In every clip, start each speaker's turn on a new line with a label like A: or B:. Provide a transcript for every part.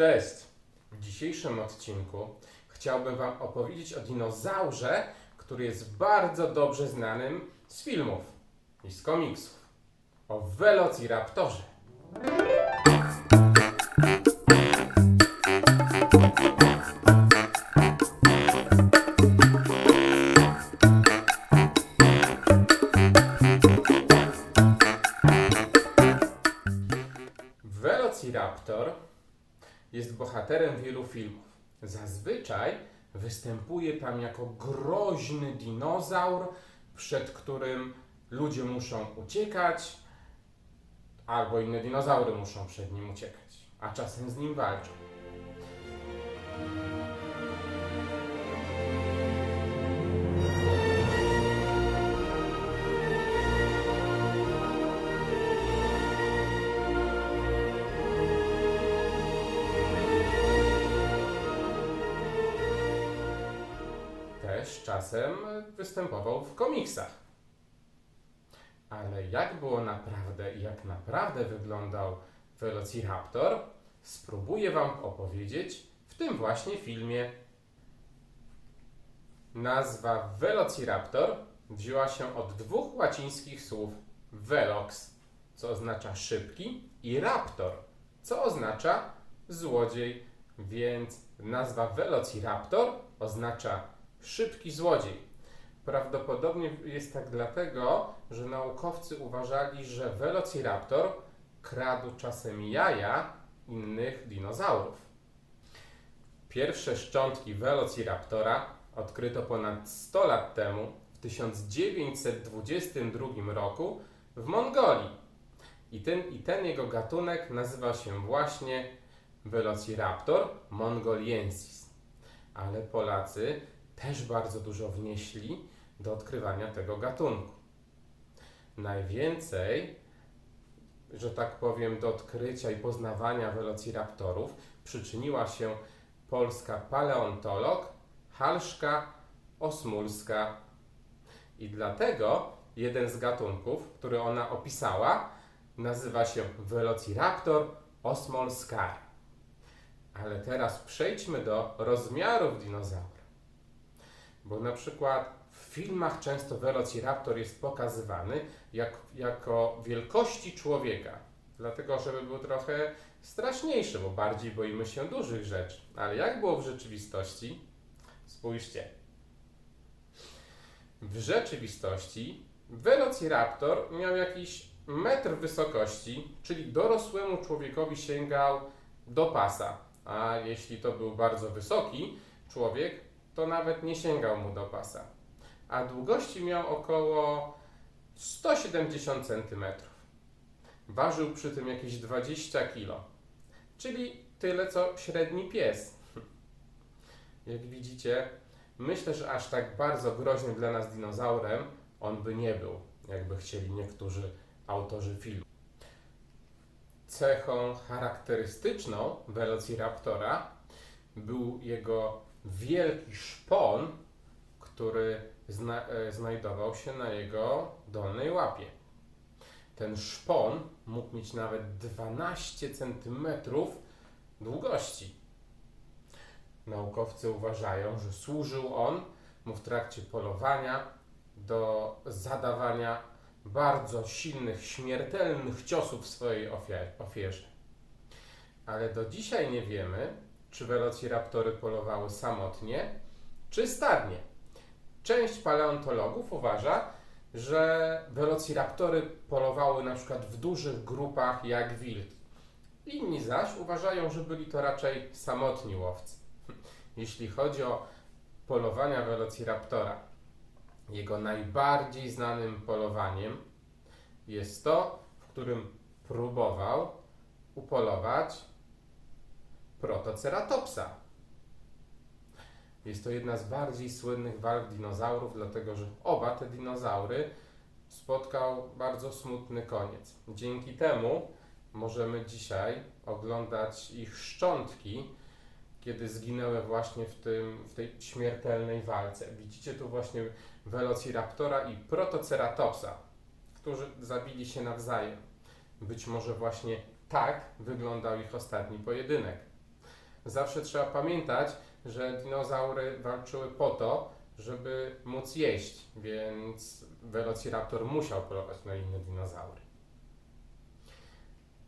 A: Cześć! W dzisiejszym odcinku chciałbym Wam opowiedzieć o dinozaurze, który jest bardzo dobrze znanym z filmów i z komiksów. O Velociraptorze. Jest bohaterem wielu filmów. Zazwyczaj występuje tam jako groźny dinozaur, przed którym ludzie muszą uciekać, albo inne dinozaury muszą przed nim uciekać, a czasem z nim walczą. Czasem występował w komiksach. Ale jak było naprawdę i jak naprawdę wyglądał Velociraptor, spróbuję Wam opowiedzieć w tym właśnie filmie. Nazwa Velociraptor wzięła się od dwóch łacińskich słów velox, co oznacza szybki, i raptor, co oznacza złodziej, więc nazwa Velociraptor oznacza szybki złodziej. Prawdopodobnie jest tak dlatego, że naukowcy uważali, że Velociraptor kradł czasem jaja innych dinozaurów. Pierwsze szczątki Velociraptora odkryto ponad 100 lat temu, w 1922 roku w Mongolii. I ten, I ten jego gatunek nazywa się właśnie Velociraptor mongoliensis. Ale Polacy też bardzo dużo wnieśli do odkrywania tego gatunku. Najwięcej, że tak powiem, do odkrycia i poznawania velociraptorów przyczyniła się polska paleontolog Halszka Osmulska. I dlatego jeden z gatunków, który ona opisała, nazywa się Velociraptor osmolskari. Ale teraz przejdźmy do rozmiarów dinozaura. Bo na przykład w filmach często Velociraptor jest pokazywany jak, jako wielkości człowieka. Dlatego, żeby był trochę straszniejszy, bo bardziej boimy się dużych rzeczy. Ale jak było w rzeczywistości? Spójrzcie. W rzeczywistości Velociraptor miał jakiś metr wysokości, czyli dorosłemu człowiekowi sięgał do pasa. A jeśli to był bardzo wysoki człowiek, to nawet nie sięgał mu do pasa. A długości miał około 170 cm. Ważył przy tym jakieś 20 kg, czyli tyle co średni pies. Jak widzicie, myślę, że aż tak bardzo groźnym dla nas dinozaurem on by nie był, jakby chcieli niektórzy autorzy filmu. Cechą charakterystyczną Velociraptora był jego wielki szpon, który zna, e, znajdował się na jego dolnej łapie. Ten szpon mógł mieć nawet 12 cm długości. Naukowcy uważają, że służył on mu w trakcie polowania do zadawania bardzo silnych, śmiertelnych ciosów swojej ofierze. Ale do dzisiaj nie wiemy, czy velociraptory polowały samotnie, czy stadnie. Część paleontologów uważa, że velociraptory polowały na przykład w dużych grupach jak wilki. Inni zaś uważają, że byli to raczej samotni łowcy. Jeśli chodzi o polowania velociraptora, jego najbardziej znanym polowaniem jest to, w którym próbował upolować Protoceratopsa. Jest to jedna z bardziej słynnych walk dinozaurów, dlatego że oba te dinozaury spotkał bardzo smutny koniec. Dzięki temu możemy dzisiaj oglądać ich szczątki, kiedy zginęły właśnie w, tym, w tej śmiertelnej walce. Widzicie tu właśnie Velociraptora i Protoceratopsa, którzy zabili się nawzajem. Być może właśnie tak wyglądał ich ostatni pojedynek. Zawsze trzeba pamiętać, że dinozaury walczyły po to, żeby móc jeść, więc Velociraptor musiał polować na inne dinozaury.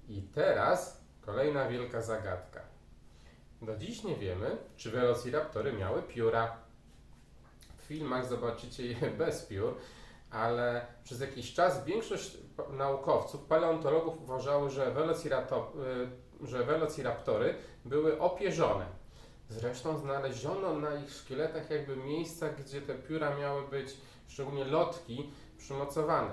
A: I teraz kolejna wielka zagadka. Do dziś nie wiemy, czy Velociraptory miały pióra. W filmach zobaczycie je bez piór, ale przez jakiś czas większość naukowców, paleontologów uważały, że, velocirato, y, że Velociraptory były opierzone. Zresztą znaleziono na ich szkieletach jakby miejsca, gdzie te pióra miały być, szczególnie lotki, przymocowane.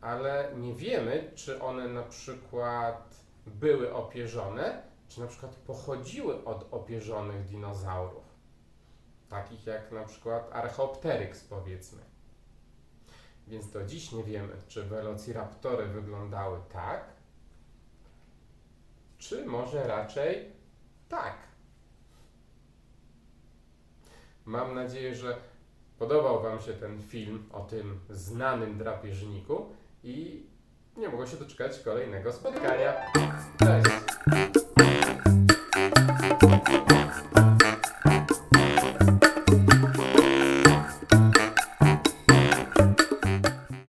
A: Ale nie wiemy, czy one na przykład były opierzone, czy na przykład pochodziły od opierzonych dinozaurów. Takich jak na przykład Archaeopteryx powiedzmy. Więc do dziś nie wiemy, czy Velociraptory wyglądały tak, czy może raczej tak. Mam nadzieję, że podobał Wam się ten film o tym znanym drapieżniku i nie mogę się doczekać kolejnego spotkania. Cześć!